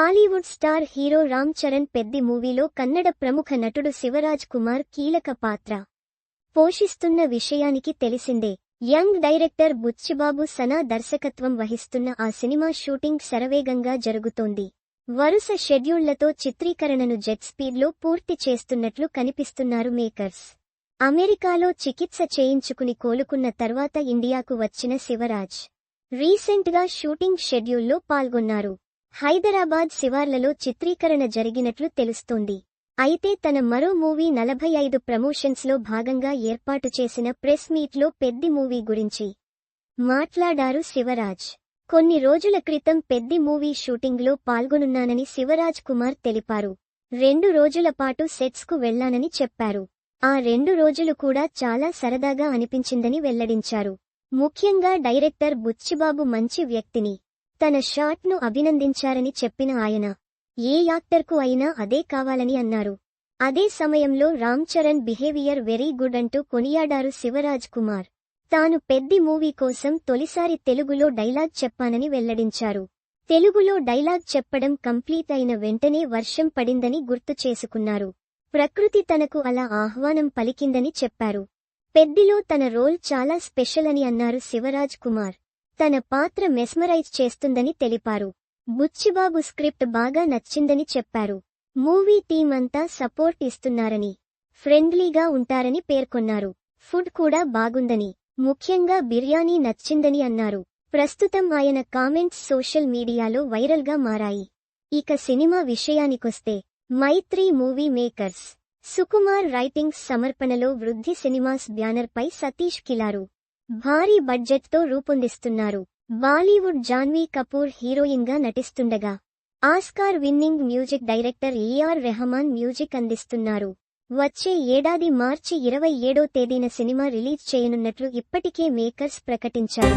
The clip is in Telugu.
Tollywood star hero Ram Charan Peddi మూవీలో కన్నడ ప్రముఖ నటుడు శివరాజ్ కుమార్ కీలక పాత్ర పోషిస్తున్న విషయానికి తెలిసిందే. యంగ్ డైరెక్టర్ బుచ్చిబాబు సనా దర్శకత్వం వహిస్తున్న ఆ సినిమా షూటింగ్ శరవేగంగా జరుగుతోంది. వరుస షెడ్యూళ్ళతో చిత్రీకరణను జెట్ స్పీడ్లో పూర్తి చేస్తున్నట్లు కనిపిస్తున్నారు మేకర్స్. అమెరికాలో చికిత్స చేయించుకుని కోలుకున్న తర్వాత ఇండియాకు వచ్చిన శివరాజ్. రీసెంట్గా షూటింగ్ షెడ్యూల్లో పాల్గొన్నారు. హైదరాబాద్ శివార్లలో చిత్రీకరణ జరిగినట్లు తెలుస్తోంది. అయితే తన మరో మూవీ నలభై ఐదు ప్రమోషన్స్లో భాగంగా ఏర్పాటు చేసిన ప్రెస్ మీట్లో పెద్ది మూవీ గురించి మాట్లాడారు శివరాజ్. కొన్ని రోజుల క్రితం పెద్ది మూవీ షూటింగ్లో పాల్గొనున్నానని శివరాజ్ కుమార్ తెలిపారు. రెండు రోజుల పాటు సెట్స్కు వెళ్ళానని చెప్పారు. ఆ రెండు రోజులు కూడా చాలా సరదాగా అనిపించిందని వెల్లడించారు. ముఖ్యంగా డైరెక్టర్ బుచ్చిబాబు మంచి వ్యక్తిని. తన షాట్ను అభినందించారని చెప్పిన ఆయన. ఏ యాక్టర్కు అయినా అదే కావాలని అన్నారు. అదే సమయంలో Ram Charan behaviour very good అంటూ కొనియాడారు శివరాజ్ కుమార్. తాను పెద్ది మూవీ కోసం తొలిసారి తెలుగులో డైలాగ్ చెప్పానని వెల్లడించారు. తెలుగులో డైలాగ్ చెప్పడం కంప్లీట్ అయిన వెంటనే వర్షం పడిందని గుర్తు చేసుకున్నారు. ప్రకృతి తనకు అలా ఆహ్వానం పలికిందని చెప్పారు. పెద్దిలో తన రోల్ చాలా స్పెషల్ అని అన్నారు శివరాజ్ కుమార్. తన పాత్ర మెస్మరైజ్ చేస్తుందని తెలిపారు. బుచ్చిబాబు స్క్రిప్ట్ బాగా నచ్చిందని చెప్పారు. మూవీ టీం అంతా సపోర్ట్ ఇస్తున్నారని ఫ్రెండ్లీగా ఉంటారని పేర్కొన్నారు. ఫుడ్ కూడా బాగుందని ముఖ్యంగా బిర్యానీ నచ్చిందని అన్నారు. ప్రస్తుతం ఆయన కామెంట్స్ సోషల్ మీడియాలో వైరల్గా మారాయి. ఇక సినిమా విషయానికొస్తే Mythri movie makers Sukumar writings సమర్పణలో వృద్ధి సినిమాస్ బ్యానర్పై సతీష్ కిలారు. భారీ బడ్జెట్తో రూపొందిస్తున్నారు. బాలీవుడ్ జాన్వీ కపూర్ హీరోయిన్గా నటిస్తుండగా Oscar winning music director AR Rahman music అందిస్తున్నారు. వచ్చే ఏడాది మార్చి ఇరవై ఏడో తేదీన సినిమా రిలీజ్ చేయనున్నట్లు ఇప్పటికే మేకర్స్ ప్రకటించారు.